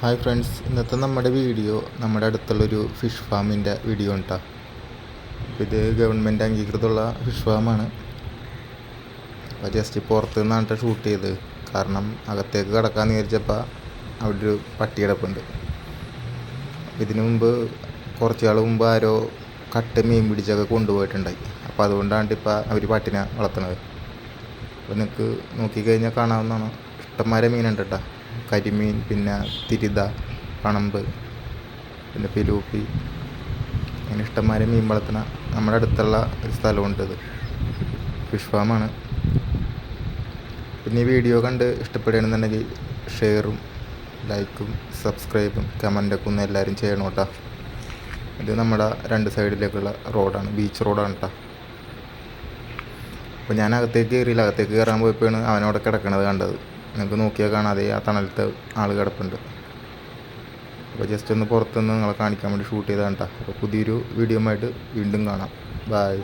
Hi friends ഇന്നത്തെ നമ്മുടെ video നമ്മുടെ അടുത്തുള്ളൊരു ഫിഷ് ഫാമിന്റെ വീഡിയോ കേട്ടോ ഇത് ഗവൺമെന്റ് അംഗീകൃതമുള്ള ഫിഷ് ഫാമാണ്. അപ്പോൾ ജസ്റ്റ് പുറത്ത് നിന്നാണ് ട്ടോ ഷൂട്ട് ചെയ്തത്. കാരണം അകത്തേക്ക് കിടക്കാമെന്ന് വിചാരിച്ചപ്പോൾ അവിടെ ഒരു പട്ടി കിടപ്പുണ്ട്. ഇതിനു മുമ്പ് കുറച്ച് നാൾ മുമ്പ് ആരോ കട്ട് മീൻ പിടിച്ചൊക്കെ കൊണ്ടുപോയിട്ടുണ്ടായി. അപ്പോൾ അതുകൊണ്ടാണ് ഇപ്പോൾ അവർ പട്ടിനെ വളർത്തുന്നത്. അപ്പോൾ നിങ്ങൾക്ക് നോക്കിക്കഴിഞ്ഞാൽ കാണാവുന്നതാണ്. ഇഷ്ടംമാരെ മീനുണ്ട് കേട്ടോ കരിമീൻ പിന്നെ തിരിത കണമ്പ് പിന്നെ പിലൂപ്പി അങ്ങനെ ഇഷ്ടംമാരെ മീൻ വളർത്തുന്ന നമ്മുടെ അടുത്തുള്ള ഒരു സ്ഥലമുണ്ട് ഇത്. ഫിഷ് ഫാമാണ് പിന്നെ ഈ വീഡിയോ കണ്ട് ഇഷ്ടപ്പെടുകയാണെന്നുണ്ടെങ്കിൽ ഷെയറും ലൈക്കും സബ്സ്ക്രൈബും കമന്റൊക്കെ ഒന്ന് എല്ലാവരും ചെയ്യണം കേട്ടോ. ഇത് നമ്മുടെ രണ്ട് സൈഡിലേക്കുള്ള റോഡാണ് ബീച്ച് റോഡാണ് കേട്ടോ അപ്പോൾ ഞാൻ അകത്തേക്ക് കയറിയില്ല. അകത്തേക്ക് കയറാൻ പോയപ്പോഴാണ് അവനവിടെ കിടക്കണത് കണ്ടത്. നിങ്ങൾക്ക് നോക്കിയാൽ കാണാതെ ആ തണലത്തെ ആൾ കിടപ്പുണ്ട്. അപ്പോൾ ജസ്റ്റ് ഒന്ന് പുറത്തുനിന്ന് നിങ്ങളെ കാണിക്കാൻ വേണ്ടി ഷൂട്ട് ചെയ്തതാണ് കേട്ടോ അപ്പോൾ പുതിയൊരു വീഡിയോ ആയിട്ട് വീണ്ടും കാണാം. ബായ്